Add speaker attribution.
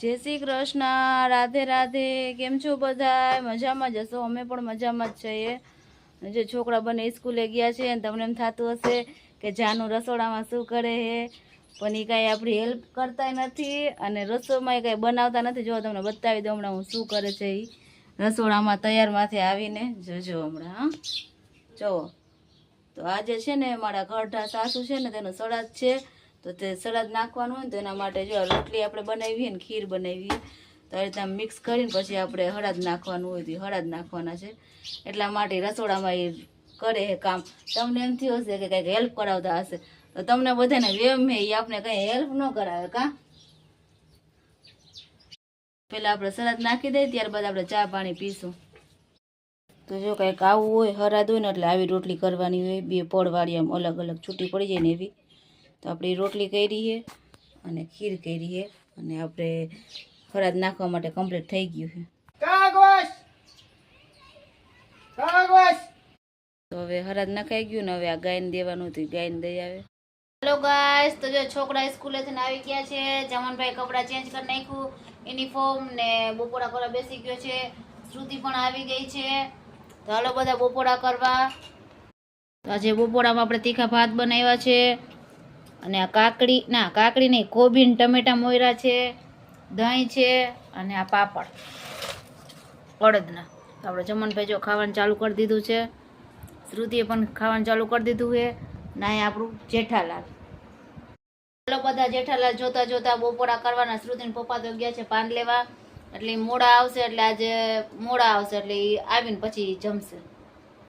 Speaker 1: જય શ્રી કૃષ્ણ, રાધે રાધે, કેમ છો બધા મજામાં જ હશો? અમે પણ મજામાં જ છીએ જે છોકરા બંને સ્કૂલે ગયા છે અને તમને એમ થતું હશે કે જાનું રસોડામાં શું કરે છે પણ એ કાંઈ આપણી હેલ્પ કરતા નથી અને રસોઈમાં એ કાંઈ બનાવતા નથી. જો તમને બતાવી દઉં હમણાં હું શું કરે છે એ રસોડામાં તૈયારમાંથી આવીને જોજો હમણાં, હા. જુઓ. તો આજે છે ને મારા ઘરઢા સાસુ છે ને તેનો સળાદ છે. તો તે સળદ નાખવાનું હોય ને તો એના માટે જો રોટલી આપણે બનાવીએ ને ખીર બનાવીએ, તો આ રીતના મિક્સ કરીને પછી આપણે હળદ નાખવાનું હોય તો હળદ નાખવાના છે. એટલા માટે રસોડામાં એ કરે છે કામ. તમને એમ થયું હશે કે કંઈક હેલ્પ કરાવતા હશે, તો તમને બધાને વેમ હે એ આપણે કંઈ હેલ્પ ન કરાવે કા? પેલા આપણે સળદ નાખી દઈએ, ત્યારબાદ આપણે ચા પાણી પીશું. તો જો કંઈક આવું હોય, હરાદ હોય ને એટલે આવી રોટલી કરવાની હોય, બે પડવાળી આમ અલગ અલગ છૂટી પડી જાય ને એવી. તો આપણે રોટલી કરી છે અને ખીર કરી છે અને આપણે હરાદ નાખવા માટે કમ્પ્લીટ થઈ ગયું છે.
Speaker 2: કાગવાસ કાગવાસ
Speaker 1: તો હવે હરાદ નખાઈ ગયું ને હવે આ ગાયને દેવાનું હતું ગાયને દઈ આવે. હેલો ગાઈસ તો જો છોકરા સ્કૂલેથી આવી ગયા છે. જમનભાઈ કપડાં ચેન્જ કરી નાખ્યું યુનિફોર્મ ને બપોરા કરવા બેસી ગયો છે. શ્રુતિ પણ આવી ગઈ છે. તો હાલો બધા બપોરા કરવા. તો આજે બપોરામાં આપણે તીખા ભાત બનાવ્યા છે. અને આ કાકડી, ના, કાકડી નહીં કોબી ને ટમેટા મોયરા છે દહીં છે અને આ પાપડ. અડદના. આપણે જમનભાઈ જો ખાવાનું ચાલુ કરી દીધું છે. શ્રુતિએ પણ ખાવાનું ચાલુ કરી દીધું છે. ના એ આપણું જેઠાલાલ. ચાલો બધા જેઠાલાલ જોતા જોતા બપોરા કરવાના. શ્રુતિને પપ્પા તો ગયા છે પાન લેવા. એટલે મોડા આવશે, એટલે આજે મોડા આવશે, એટલે આવીને પછી જમશે.